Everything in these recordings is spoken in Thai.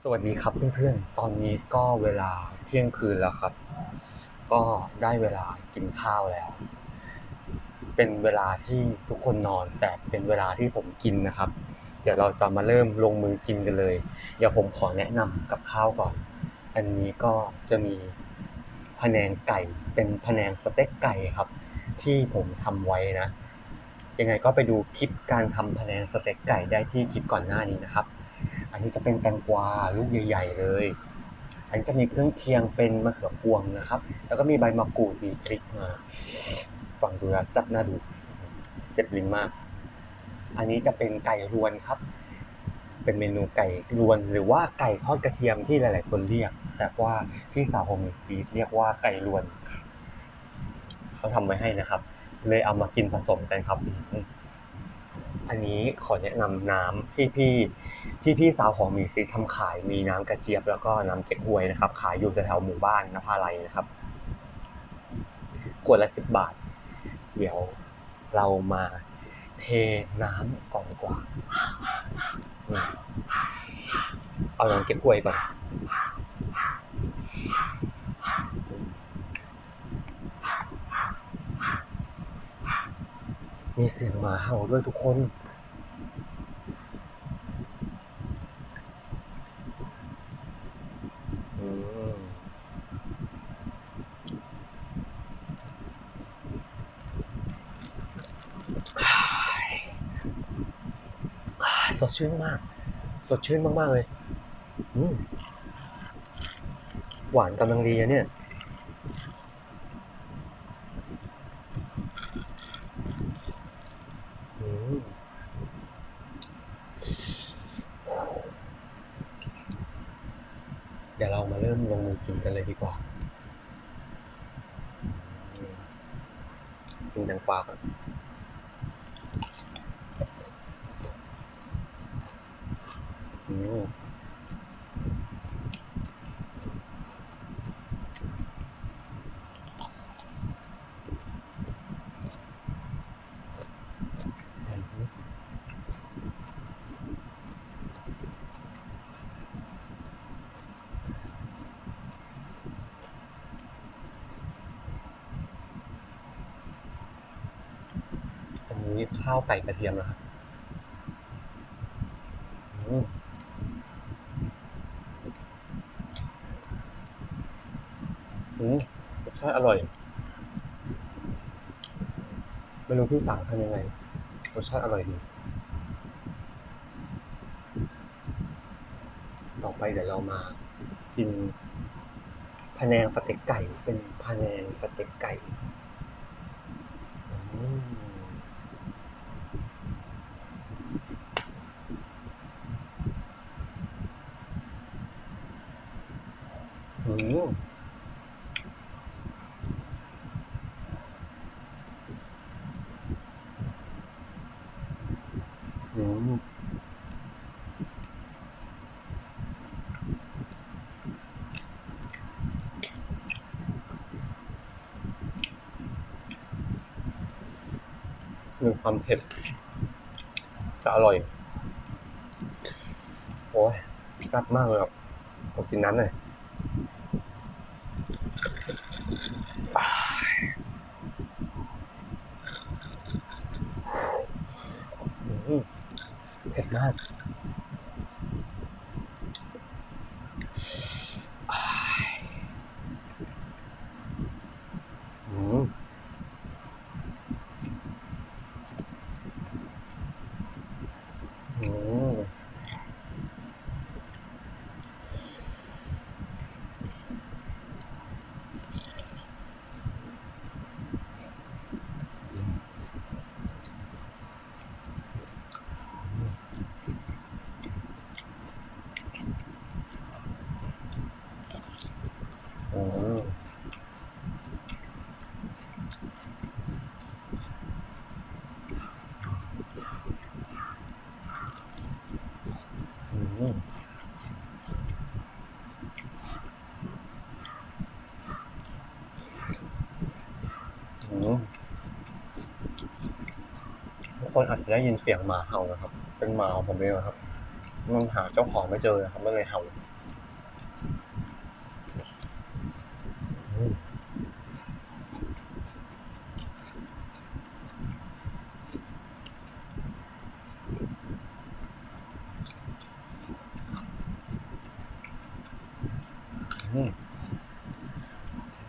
สวัสดีครับเพื่อนๆ ตอนนี้ก็เวลาเที่ยงคืนแล้วครับ ก็ได้เวลากินข้าวแล้ว เป็นเวลาที่ทุกคนนอน แต่เป็นเวลาที่ผมกินนะครับ เดี๋ยวเราจะมาเริ่มลงมือกินกันเลย เดี๋ยวผมขอแนะนำกับข้าวก่อน อันนี้ก็จะมีพะแนงไก่ เป็นพะแนงสเต็กไก่ครับ ที่ผมทำไว้นะ ยังไงก็ไปดูคลิปการทำพะแนงสเต็กไก่ได้ที่คลิปก่อนหน้านี้นะครับ อันนี้จะเป็นแตงกวาลูกใหญ่ ๆ เลย อันนี้จะมีเครื่องเคียงเป็นมะเขือพวงนะครับ แล้วก็มีใบมะกรูดมีพริกมาฟังดูแล้วซ่บน่าดูเจ็บลิ้นมาก อันนี้จะเป็นไก่รวนครับ เป็นเมนูไก่รวนหรือว่าไก่ทอดกระเทียมที่หลาย ๆ คนเรียก แต่ว่าพี่สาวผมมีซีดเรียกว่าไก่รวน เขาทำไว้ให้นะครับ เลยเอามากินผสมกันครับ อันนี้ขอแนะนำน้ำที่พี่ที่พี่สาวของมีซีทำขายมีน้ำกระเจี๊ยบแล้วก็น้ำเก๊กฮวยนะครับ ขายอยู่แถวหมู่บ้านนภาลัยนะครับขวดละสิบบาท เดี๋ยวเรามาเทน้ำก่อนดีกว่าอืมเอาน้ำเก๊กฮวยก่อน มีเสียงหมาเห่าด้วยทุกคนอือ่าสดชื่นมาก สดชื่นมาก ๆ เลย หวานกำลังดีอะเนี่ย อืม เดี๋ยวเรามาเริ่มลงมือกินกันเลยดีกว่า กินแตงกวาก่อนอืมอืมอันนี้ ข้าวไก่กระเทียมนะครับอืมอืมรสชาติอร่อยไม่รู้พี่สาวทำยังไงรสชาติอร่อยดี ต่อไปเดี๋ยวเรามากินพะแนงสเต็กไก่เป็นพะแนงสเต็กไก่อืมอืม อืมมีความเผ็ด จะอร่อย โอ้ยแซ่บมากเลยครับขอกินน้ำหน่อยอ่าอืม เผ็ดมากอ่าอืมอืมอืมอืมอืมทุกคน อาจจะได้ยินเสียงหมาเห่านะครับ เป็นหมาของผมเองนะครับมันหาเจ้าของไม่เจอนะครับมันเลยเห่าอืมอืม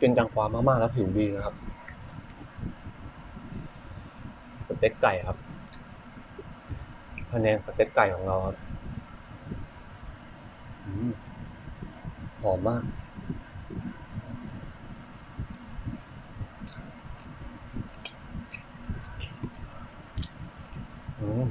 กินจังกวามากๆแล้วผิวดีนะครับสเต็กไก่ครับ คะแนนสเต็กไก่ของเราครับอืมหอมมาก อืม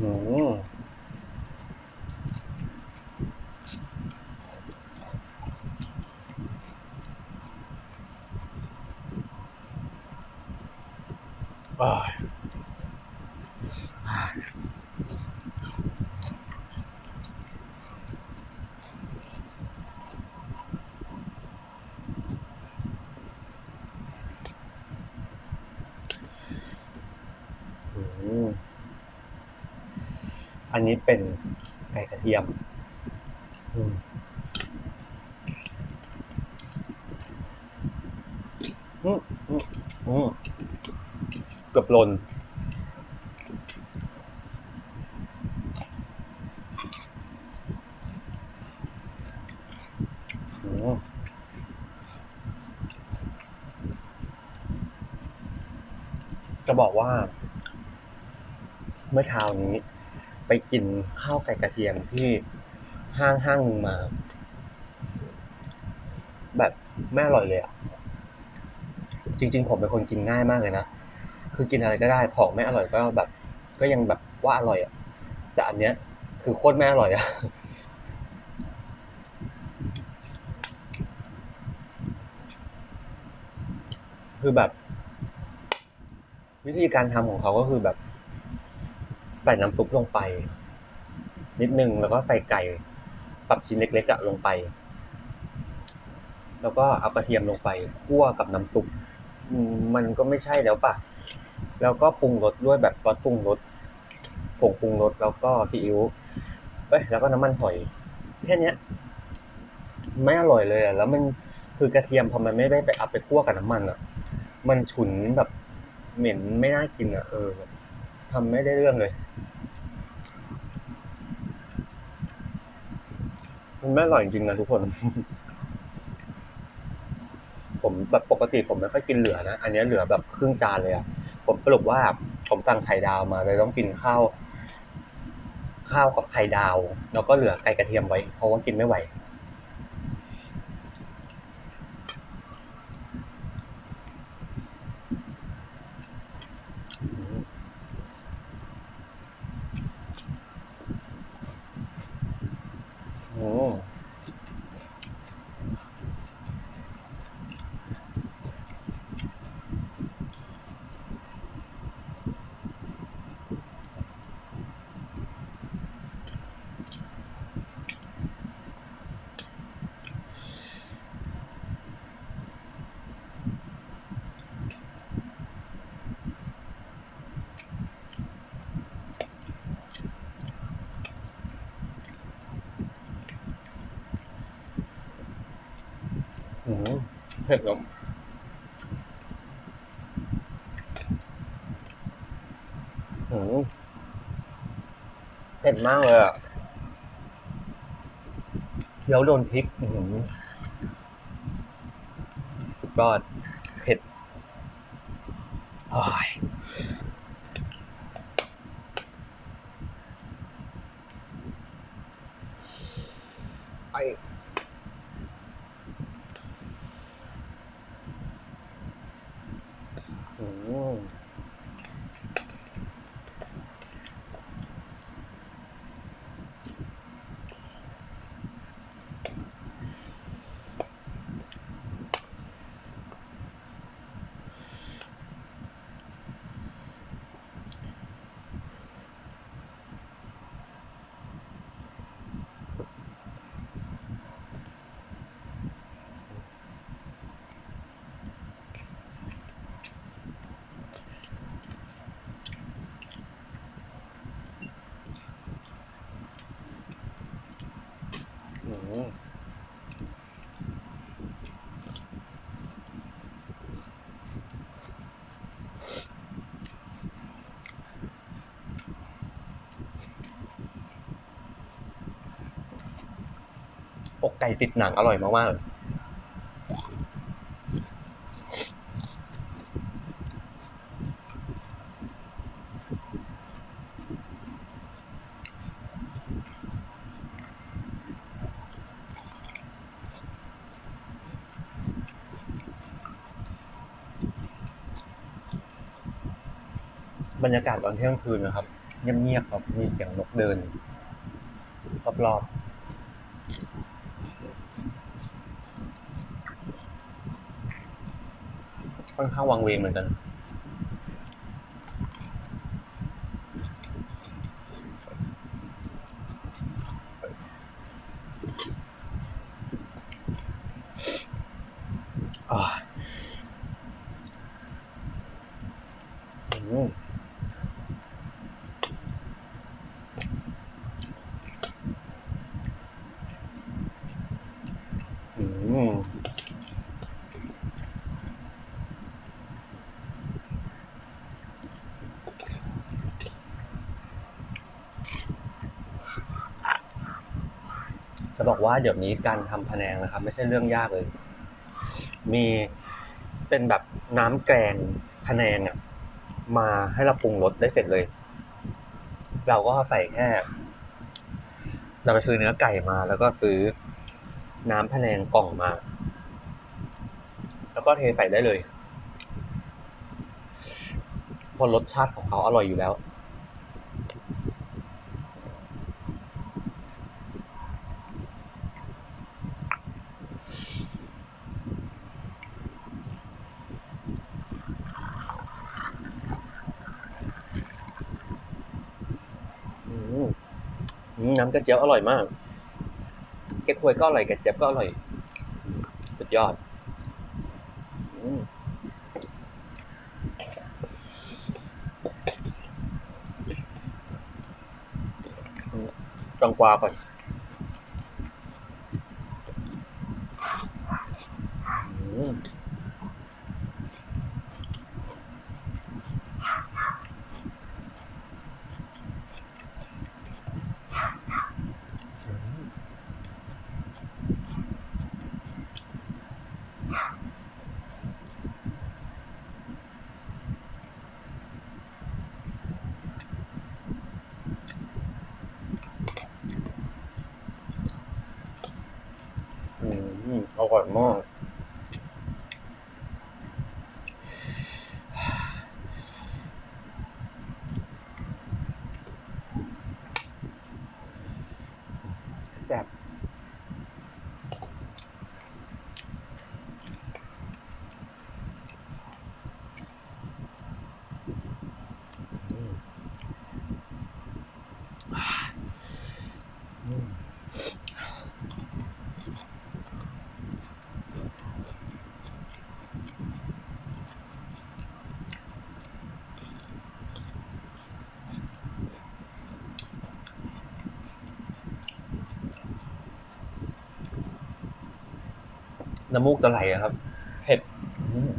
อืม อ๋อเอ้ยอืมอันนี้เป็นไก่กระเทียม อืมอืมอืม เกือบหล่นจะบอกว่า เมื่อเช้านี้ ไปกินข้าวไก่กระเทียมที่ห้างห้างหนึ่งมา แบบไม่อร่อยเลยอะ จริง ๆ ผมเป็นคนกินง่ายมากเลยนะ คือกินอะไรก็ได้ของไม่อร่อยก็แบบ ก็ยังแบบว่าอร่อยอะแต่อันเนี้ย คือโคตรไม่อร่อยอะคือแบบ วิธีการทำของเขาก็คือแบบ ใส่น้ำซุปลงไป นิดนึงแล้วก็ใส่ไก่สับชิ้นเล็กๆอะลงไป แล้วก็เอากระเทียมลงไปคั่วกับน้ำซุปมมันก็ไม่ใช่แล้วป่ะ แล้วก็ปรุงรสด้วยแบบซอสปรุงรสผงปรุงรสแล้วก็ซีอิ๊วเอ้ยแล้วก็น้ำมันหอยแค่นี้ไม่อร่อยเลยอะแล้วมันคือกระเทียมพอมันไม่ได้ไปเอาไปคั่วกับน้ำมันอะ มันฉุนแบบเหม็นไม่น่ากินอะ เออทำไม่ได้เรื่องเลยมันไม่อร่อยจริงนะทุกคน ผมแบบปกติผมไม่ค่อยกินเหลือนะ อันนี้เหลือแบบครึ่งจานเลยอะผมสรุปว่าผมสั่งไข่ดาวมาเลยต้องกินข้าว ข้าวกับไข่ดาว แล้วก็เหลือไก่กระเทียมไว้ เพราะว่ากินไม่ไหวอืมอื เผ็ดลมอืมเผ็ดมากเลยอะเคี้ยวโดนพริกอือหือสุดยอดเผ็ดอ้ายไออื อกไก่ติดหนังอร่อยมากๆเลยบรรยากาศตอนเที่ยงคืนนะครับเงียบๆครับมีเสียงนกเดินรอบๆ อนข้างวังเวงเหมือนกัน อ่าอืมอืมจะบอก ว่าเดี๋ยวนี้การทำพะแนงนะครับ ไม่ใช่เรื่องยากเลย มีเป็นแบบน้ำแกงพะแนงอะมาให้เราปรุงรสได้เสร็จเลย เราก็ใส่แค่เราไปซื้อเนื้อไก่มา แล้วก็ซื้อน้ำพะแนงกล่องมา แล้วก็เทใส่ได้เลยเพราะรสชาติของเขาอร่อยอยู่แล้ว น้ำกระเจี๊ยบอร่อยมากเก๊กฮวยก็อร่อยกระเจี๊ยบก็อร่อย สุดยอดอจังกวาก่อนอืมอืมอืมอร่อยมาก แน้ำมูกจะไหลอะครับเผ็ดอืม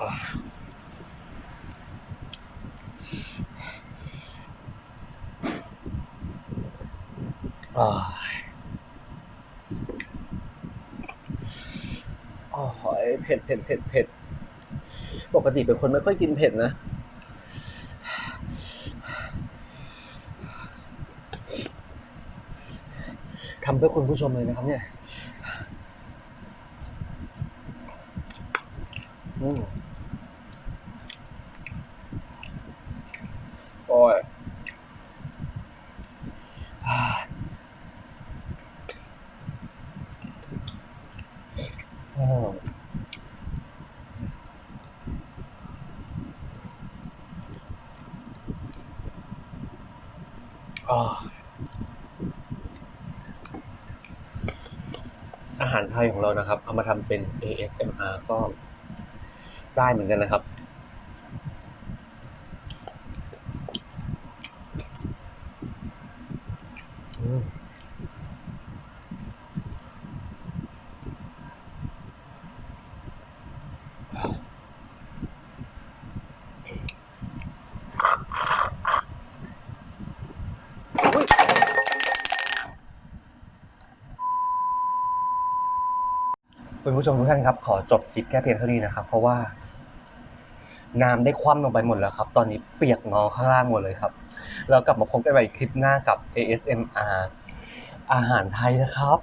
อ่าอ่าอ๋อเผ็ดเผ็ดเผ็ดเผ็ดปกติเป็นคนไม่ค่อยกินเผ็ดนะ ทำเพื่อคุณผู้ชมเลยนะครับ เนี่ยอืมโอ้ยอ่า อาหารไทยของเรานะครับ เอามาทำเป็น ASMR ก็ได้เหมือนกันนะครับ ผู้ชมทุกท่านครับ ขอจบคลิปแค่เพียงเท่านี้นะครับ เพราะว่าน้ำได้คว่ำลงไปหมดแล้วครับ ตอนนี้เปียกนองข้างล่างหมดเลยครับ แล้วกลับมาพบกันใหม่คลิปหน้ากับ ASMR อาหารไทยนะครับ